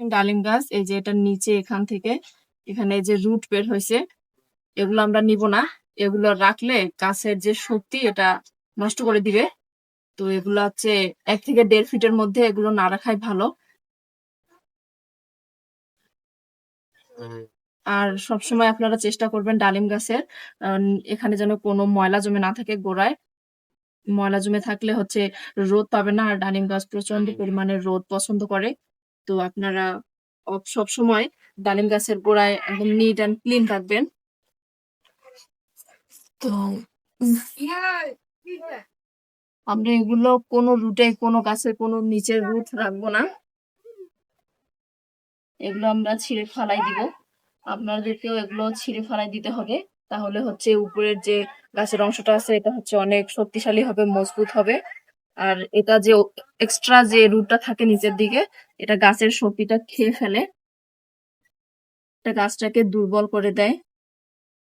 ডালিম গাছ এই যে এটার নিচে এখান থেকে এখানে যে রুট বের হয়েছে এগুলো আমরা নিব না। এগুলো রাখলে গাছের যে শক্তি এটা নষ্ট করে দিবে। তো এগুলো হচ্ছে এক থেকে দেড় ফিটের মধ্যে এগুলো না রাখাই ভালো। আর সবসময় আপনারা চেষ্টা করবেন ডালিম গাছের এখানে যেন কোনো ময়লা জমে না থাকে গোড়ায়। ময়লা জমে থাকলে হচ্ছে রোদ পাবে না আর ডালিম গাছ প্রচণ্ড পরিমাণে রোদ পছন্দ করে। তো আপনারা সব সময় ডালিম গাছের গোড়ায় একদম নিট অ্যান্ড ক্লিন রাখবেন তো আমরা এগুলো কোনো রুটে কোনো গাছের কোনো নিচের রুট রাখব না। এগুলো আমরা ছিঁড়ে ফালাই দিব। আপনাদেরকেও এগুলো ছিঁড়ে ফালাই দিতে হবে। তাহলে হচ্ছে উপরের যে গাছের অংশটা আছে, এটা হচ্ছে অনেক শক্তিশালী হবে, মজবুত হবে। আর এটা যে এক্সট্রা যে রুটটা থাকে নিচের দিকে এটা গাছের শক্তিটা খেয়ে ফেলে। এটা গাছটাকে দুর্বল করে দেয়।